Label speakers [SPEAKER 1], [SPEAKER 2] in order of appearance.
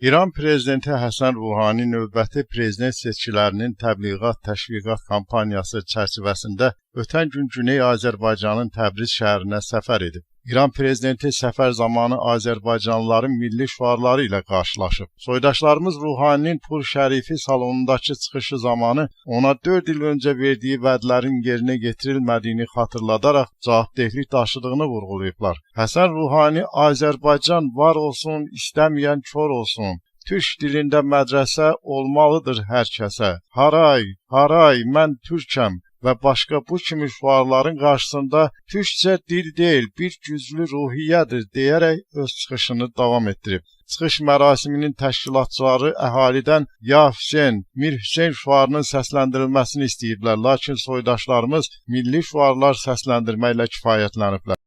[SPEAKER 1] İran prezidenti Həsən Ruhani növbəti prezident seçkilərinin təbliğat təşviqat kampaniyası çərçivəsində ötən gün Güney Azərbaycanın Təbriz şəhərinə səfər edib. İran prezidenti səfər zamanı Azərbaycanlıların milli şüarları ilə qarşılaşıb. Soydaşlarımız Ruhaninin Pur Şərifi salonundakı çıxışı zamanı ona 4 il öncə verdiyi vədlərin yerinə yetirilmədiyini xatırladaraq cavabdehlik daşıdığını vurğulayıblar. Həsən Ruhani Azərbaycan var olsun, istəməyən kör olsun. Türk dilində mədrəsə olmalıdır hər kəsə. Haray, haray, mən türkəm və başqa bu kimi şüarların qarşısında türkcə dil deyil, bir güclü ruhiyyədir deyərək öz çıxışını davam etdirib. Çıxış mərasiminin təşkilatçıları əhalidən Ya Hüseyn, Mir Hüseyn şüarının səsləndirilməsini istəyiblər, lakin soydaşlarımız milli şüarlar səsləndirməklə kifayətləniblər.